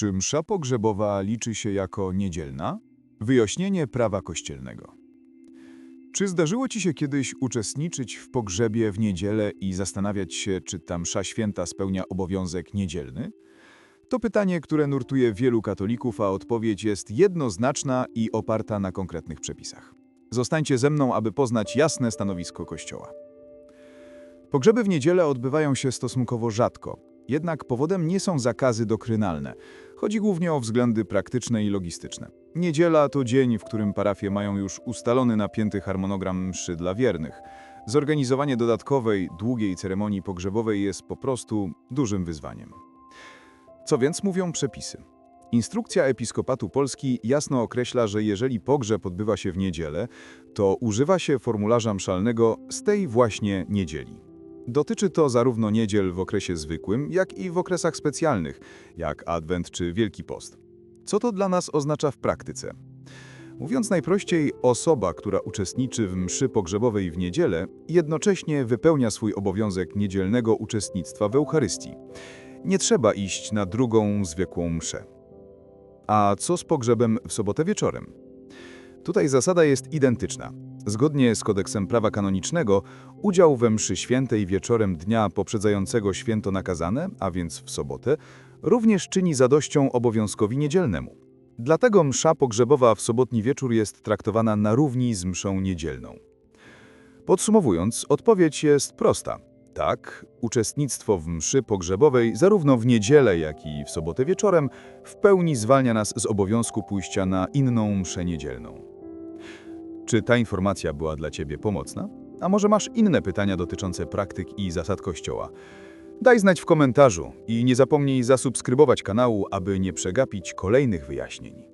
Czy msza pogrzebowa liczy się jako niedzielna? Wyjaśnienie prawa kościelnego. Czy zdarzyło ci się kiedyś uczestniczyć w pogrzebie w niedzielę i zastanawiać się, czy ta msza święta spełnia obowiązek niedzielny? To pytanie, które nurtuje wielu katolików, a odpowiedź jest jednoznaczna i oparta na konkretnych przepisach. Zostańcie ze mną, aby poznać jasne stanowisko Kościoła. Pogrzeby w niedzielę odbywają się stosunkowo rzadko, jednak powodem nie są zakazy doktrynalne. Chodzi głównie o względy praktyczne i logistyczne. Niedziela to dzień, w którym parafie mają już ustalony napięty harmonogram mszy dla wiernych. Zorganizowanie dodatkowej, długiej ceremonii pogrzebowej jest po prostu dużym wyzwaniem. Co więc mówią przepisy? Instrukcja Episkopatu Polski jasno określa, że jeżeli pogrzeb odbywa się w niedzielę, to używa się formularza mszalnego z tej właśnie niedzieli. Dotyczy to zarówno niedziel w okresie zwykłym, jak i w okresach specjalnych, jak Adwent czy Wielki Post. Co to dla nas oznacza w praktyce? Mówiąc najprościej, osoba, która uczestniczy w mszy pogrzebowej w niedzielę, jednocześnie wypełnia swój obowiązek niedzielnego uczestnictwa w Eucharystii. Nie trzeba iść na drugą zwykłą mszę. A co z pogrzebem w sobotę wieczorem? Tutaj zasada jest identyczna. Zgodnie z kodeksem prawa kanonicznego, udział we mszy świętej wieczorem dnia poprzedzającego święto nakazane, a więc w sobotę, również czyni zadością obowiązkowi niedzielnemu. Dlatego msza pogrzebowa w sobotni wieczór jest traktowana na równi z mszą niedzielną. Podsumowując, odpowiedź jest prosta. Tak, uczestnictwo w mszy pogrzebowej zarówno w niedzielę, jak i w sobotę wieczorem w pełni zwalnia nas z obowiązku pójścia na inną mszę niedzielną. Czy ta informacja była dla Ciebie pomocna? A może masz inne pytania dotyczące praktyk i zasad Kościoła? Daj znać w komentarzu i nie zapomnij zasubskrybować kanału, aby nie przegapić kolejnych wyjaśnień.